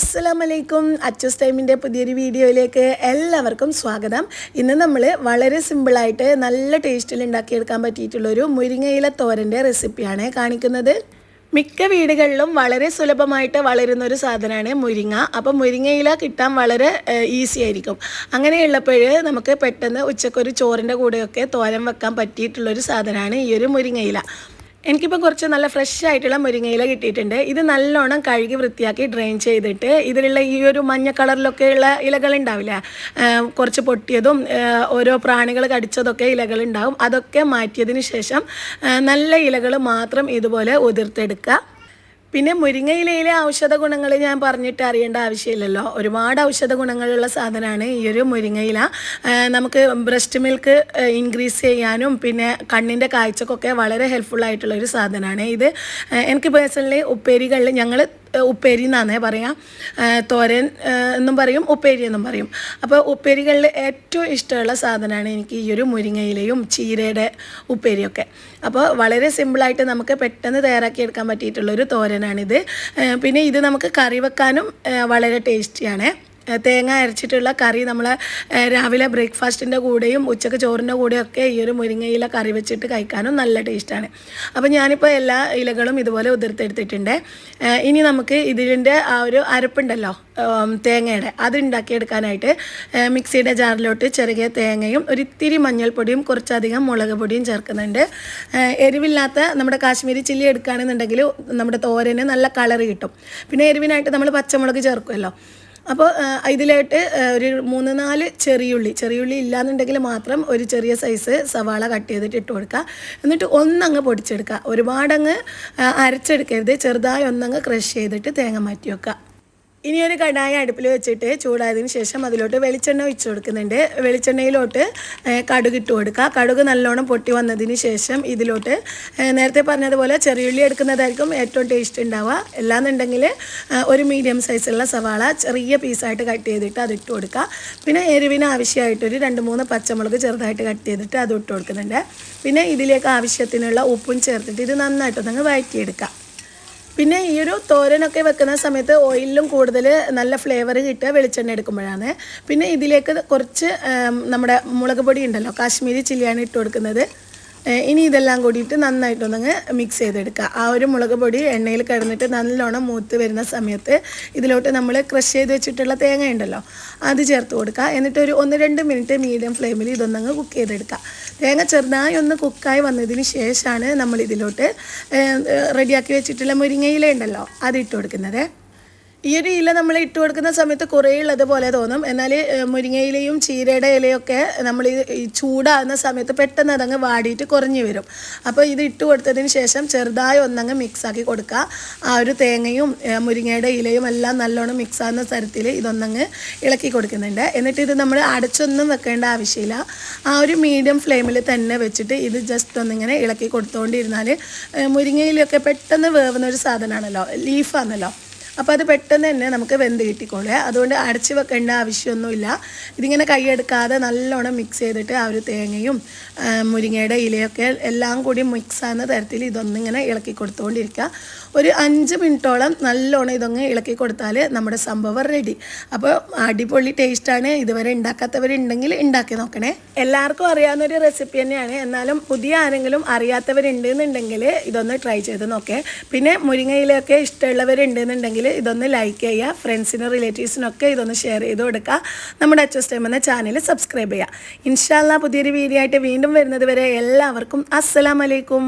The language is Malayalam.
അസ്സലാമലൈക്കും. അച്ചസ് ടൈമിന്റെ പുതിയൊരു വീഡിയോയിലേക്ക് എല്ലാവർക്കും സ്വാഗതം. ഇന്ന് നമ്മൾ വളരെ സിമ്പിളായിട്ട് നല്ല ടേസ്റ്റിൽ ഉണ്ടാക്കിയെടുക്കാൻ പറ്റിയിട്ടുള്ളൊരു മുരിങ്ങയില തോരന്റെ റെസിപ്പിയാണ് കാണിക്കുന്നത്. മിക്ക വീടുകളിലും വളരെ സുലഭമായിട്ട് വളരുന്ന ഒരു സാധനമാണ് മുരിങ്ങ. അപ്പോൾ മുരിങ്ങയില കിട്ടാൻ വളരെ ഈസി ആയിരിക്കും. അങ്ങനെയുള്ളപ്പോൾ നമുക്ക് പെട്ടെന്ന് ഉച്ചക്കൊരു ചോറിന്റെ കൂടെയൊക്കെ തോരൻ വെക്കാൻ പറ്റിയിട്ടുള്ളൊരു സാധനമാണ് ഈ ഒരു മുരിങ്ങയില. എനിക്കിപ്പോൾ കുറച്ച് നല്ല ഫ്രഷ് ആയിട്ടുള്ള മുരിങ്ങയില കിട്ടിയിട്ടുണ്ട്. ഇത് നല്ലോണം കഴുകി വൃത്തിയാക്കി ഡ്രെയിൻ ചെയ്തിട്ട് ഇതിലുള്ള ഈ ഒരു മഞ്ഞ കളറിലൊക്കെയുള്ള ഇലകൾ ഉണ്ടാവില്ല? കുറച്ച് പൊട്ടിയതും ഓരോ പ്രാണികൾ കടിച്ചതൊക്കെ ഇലകൾ ഉണ്ടാവും. അതൊക്കെ മാറ്റിയതിന് ശേഷം നല്ല ഇലകൾ മാത്രം ഇതുപോലെ ഉതിർത്തെടുക്കുക. പിന്നെ മുരിങ്ങയിലയിലെ ഔഷധ ഗുണങ്ങൾ ഞാൻ പറഞ്ഞിട്ട് അറിയേണ്ട ആവശ്യമില്ലല്ലോ. ഒരുപാട് ഔഷധ ഗുണങ്ങളുള്ള സാധനമാണ് ഈ ഒരു മുരിങ്ങയില. നമുക്ക് ബ്രസ്റ്റ് മിൽക്ക് ഇൻക്രീസ് ചെയ്യാനും പിന്നെ കണ്ണിന്റെ കാഴ്ചക്കൊക്കെ വളരെ ഹെൽപ്ഫുൾ ആയിട്ടുള്ള ഒരു സാധനമാണ് ഇത് എനിക്ക് പേഴ്സണലി ഉപ്പേരികളിൽ ഞങ്ങൾ ഉപ്പേരി എന്നാണേ പറയാം. തോരൻ എന്നും പറയും ഉപ്പേരി എന്നും പറയും. അപ്പോൾ ഉപ്പേരികളിൽ ഏറ്റവും ഇഷ്ടമുള്ള സാധനമാണ് എനിക്ക് ഈ ഒരു മുരിങ്ങയിലയും ചീരയുടെ ഉപ്പേരിയൊക്കെ. അപ്പോൾ വളരെ സിമ്പിളായിട്ട് നമുക്ക് പെട്ടെന്ന് തയ്യാറാക്കിയെടുക്കാൻ പറ്റിയിട്ടുള്ളൊരു തോരനാണിത്. പിന്നെ ഇത് നമുക്ക് കറി വെക്കാനും വളരെ ടേസ്റ്റിയാണ്. തേങ്ങ അരച്ചിട്ടുള്ള കറി നമ്മൾ രാവിലെ ബ്രേക്ക്ഫാസ്റ്റിന്റെ കൂടെയും ഉച്ചയ്ക്ക് ചോറിന്റെ കൂടെയൊക്കെ ഈ ഒരു മുരിങ്ങയില കറി വെച്ചിട്ട് കഴിക്കാനും നല്ല ടേസ്റ്റാണ്. അപ്പോൾ ഞാനിപ്പോൾ എല്ലാ ഇലകളും ഇതുപോലെ ഉതിർത്തെടുത്തിട്ടുണ്ട്. ഇനി നമുക്ക് ഇതിന്റെ ആ ഒരു അരപ്പുണ്ടല്ലോ തേങ്ങയുടെ അത് ഉണ്ടാക്കിയെടുക്കാനായിട്ട് മിക്സിയുടെ ജാറിലോട്ട് ചെറിയ തേങ്ങയും ഒരു ഇത്തിരി മഞ്ഞൾപ്പൊടിയും കുറച്ചധികം മുളക് പൊടിയും ചേർക്കുന്നുണ്ട്. എരിവില്ലാത്ത നമ്മുടെ കാശ്മീരി ചില്ലി എടുക്കുകയാണെന്നുണ്ടെങ്കിൽ നമ്മുടെ തോരന് നല്ല കളർ കിട്ടും. പിന്നെ എരിവിനായിട്ട് നമ്മൾ പച്ചമുളക് ചേർക്കുമല്ലോ. അപ്പോൾ ഇതിലായിട്ട് ഒരു മൂന്ന് നാല് ചെറിയുള്ളി. ചെറിയുള്ളി ഇല്ലാന്നുണ്ടെങ്കിൽ മാത്രം ഒരു ചെറിയ സൈസ് സവാള കട്ട് ചെയ്തിട്ട് ഇട്ട് കൊടുക്കുക. എന്നിട്ട് ഒന്നങ്ങ് പൊടിച്ചെടുക്കുക. ഒരുപാടങ്ങ് അരച്ചെടുക്കരുത്. ചെറുതായി ഒന്നങ്ങ് ക്രഷ് ചെയ്തിട്ട് തേങ്ങ മാറ്റി വെക്കുക. ഇനി ഒരു കടായ അടുപ്പിൽ വെച്ചിട്ട് ചൂടായതിന് ശേഷം അതിലോട്ട് വെളിച്ചെണ്ണ ഒഴിച്ചു കൊടുക്കുന്നുണ്ട്. വെളിച്ചെണ്ണയിലോട്ട് കടുക് ഇട്ട് കൊടുക്കുക. കടുക് നല്ലോണം പൊട്ടി വന്നതിന് ശേഷം ഇതിലോട്ട് നേരത്തെ പറഞ്ഞതുപോലെ ചെറിയുള്ളി എടുക്കുന്നതായിരിക്കും ഏറ്റവും ടേസ്റ്റ് ഉണ്ടാവുക. അല്ലാന്നുണ്ടെങ്കിൽ ഒരു മീഡിയം സൈസുള്ള സവാള ചെറിയ പീസായിട്ട് കട്ട് ചെയ്തിട്ട് അത് ഇട്ട് കൊടുക്കുക. പിന്നെ എരിവിന് ആവശ്യമായിട്ടൊരു രണ്ട് മൂന്ന് പച്ചമുളക് ചെറുതായിട്ട് കട്ട് ചെയ്തിട്ട് അത് ഇട്ട് കൊടുക്കുന്നുണ്ട്. പിന്നെ ഇതിലേക്ക് ആവശ്യത്തിനുള്ള ഉപ്പും ചേർത്തിട്ട് ഇത് നന്നായിട്ടൊന്നങ്ങ് വഴറ്റിയെടുക്കുക. പിന്നെ ഈ ഒരു തോരനൊക്കെ വെക്കുന്ന സമയത്ത് ഓയിലും കൂടുതൽ നല്ല ഫ്ലേവർ കിട്ടുക വെളിച്ചെണ്ണ എടുക്കുമ്പോഴാണ്. പിന്നെ ഇതിലേക്ക് കുറച്ച് നമ്മുടെ മുളക് പൊടി ഉണ്ടല്ലോ കാശ്മീരി ചില്ലിയാണ് ഇട്ട് കൊടുക്കുന്നത്. ഇനി ഇതെല്ലാം കൂടിയിട്ട് നന്നായിട്ടൊന്നങ്ങ് മിക്സ് ചെയ്തെടുക്കുക. ആ ഒരു മുളക് പൊടി എണ്ണയിൽ കിടന്നിട്ട് നല്ലോണം മൂത്ത് വരുന്ന സമയത്ത് ഇതിലോട്ട് നമ്മൾ ക്രഷ് ചെയ്ത് വെച്ചിട്ടുള്ള തേങ്ങ ഉണ്ടല്ലോ അത് ചേർത്ത് കൊടുക്കുക. എന്നിട്ട് ഒരു ഒന്ന് രണ്ട് മിനിറ്റ് മീഡിയം ഫ്ലെയിമിൽ ഇതൊന്നങ്ങ് കുക്ക് ചെയ്തെടുക്കുക. തേങ്ങ ചെറുതായി ഒന്ന് കുക്കായി വന്നതിന് ശേഷമാണ് നമ്മൾ ഇതിലോട്ട് റെഡിയാക്കി വെച്ചിട്ടുള്ള മുരിങ്ങയില ഉണ്ടല്ലോ അത് ഇട്ട് കൊടുക്കുന്നത്. ഈ ഒരു ഇല നമ്മൾ ഇട്ട് കൊടുക്കുന്ന സമയത്ത് കുറേ ഉള്ളത് പോലെ തോന്നും. എന്നാൽ മുരിങ്ങയിലയും ചീരയുടെ ഇലയൊക്കെ നമ്മൾ ഈ ചൂടാകുന്ന സമയത്ത് പെട്ടെന്ന് അതങ്ങ് വാടിയിട്ട് കുറഞ്ഞു വരും. അപ്പോൾ ഇത് ഇട്ട് കൊടുത്തതിന് ശേഷം ചെറുതായി ഒന്നങ്ങ് മിക്സാക്കി കൊടുക്കുക. ആ ഒരു തേങ്ങയും മുരിങ്ങയുടെ ഇലയും എല്ലാം നല്ലോണം മിക്സ് ആകുന്ന തരത്തിൽ ഇതൊന്നങ്ങ് ഇളക്കി കൊടുക്കുന്നുണ്ട്. എന്നിട്ട് ഇത് നമ്മൾ അടച്ചൊന്നും വെക്കേണ്ട ആവശ്യമില്ല. ആ ഒരു മീഡിയം ഫ്ലെയിമിൽ തന്നെ വെച്ചിട്ട് ഇത് ജസ്റ്റ് ഒന്നിങ്ങനെ ഇളക്കി കൊടുത്തുകൊണ്ടിരുന്നാൽ മുരിങ്ങയിലൊക്കെ പെട്ടെന്ന് വേവുന്ന ഒരു സാധനമാണല്ലോ ലീഫാണല്ലോ അപ്പോൾ അത് പെട്ടെന്ന് തന്നെ നമുക്ക് വെന്ത് കിട്ടിക്കോളേ അതുകൊണ്ട് അടച്ച് വെക്കേണ്ട ആവശ്യമൊന്നുമില്ല. ഇതിങ്ങനെ കൈയെടുക്കാതെ നല്ലോണം മിക്സ് ചെയ്തിട്ട് ആ ഒരു തേങ്ങയും മുരിങ്ങയുടെ ഇലയൊക്കെ എല്ലാം കൂടി മിക്സ് തരത്തിൽ ഇതൊന്നിങ്ങനെ ഇളക്കി കൊടുത്തുകൊണ്ടിരിക്കുക ഒരു അഞ്ച് മിനിറ്റോളം നല്ലോണം ഇതൊന്ന് ഇളക്കി കൊടുത്താൽ നമ്മുടെ സംഭവം റെഡി അപ്പോൾ അടിപൊളി ടേസ്റ്റാണ് ഇതുവരെ ഉണ്ടാക്കാത്തവരുണ്ടെങ്കിൽ ഉണ്ടാക്കി നോക്കണേ. എല്ലാവർക്കും അറിയാവുന്ന ഒരു റെസിപ്പി തന്നെയാണ്. എന്നാലും പുതിയ ആരെങ്കിലും അറിയാത്തവരുണ്ടെന്നുണ്ടെങ്കിൽ ഇതൊന്ന് ട്രൈ ചെയ്ത് നോക്കേ. പിന്നെ മുരിങ്ങയിലൊക്കെ ഇഷ്ടമുള്ളവരുണ്ടെന്നുണ്ടെങ്കിൽ ഇതൊന്ന് ലൈക്ക് ചെയ്യുക ഫ്രണ്ട്സിനും റിലേറ്റീവ്സിനൊക്കെ ഇതൊന്ന് ഷെയർ ചെയ്ത് കൊടുക്കുക. നമ്മുടെ അച്ചസ് ടൈം എന്ന ചാനൽ സബ്സ്ക്രൈബ് ചെയ്യുക. ഇൻഷാല്ല പുതിയൊരു വീഡിയോ ആയിട്ട് വീണ്ടും വരുന്നത് വരെ എല്ലാവർക്കും അസ്സലാമലൈക്കും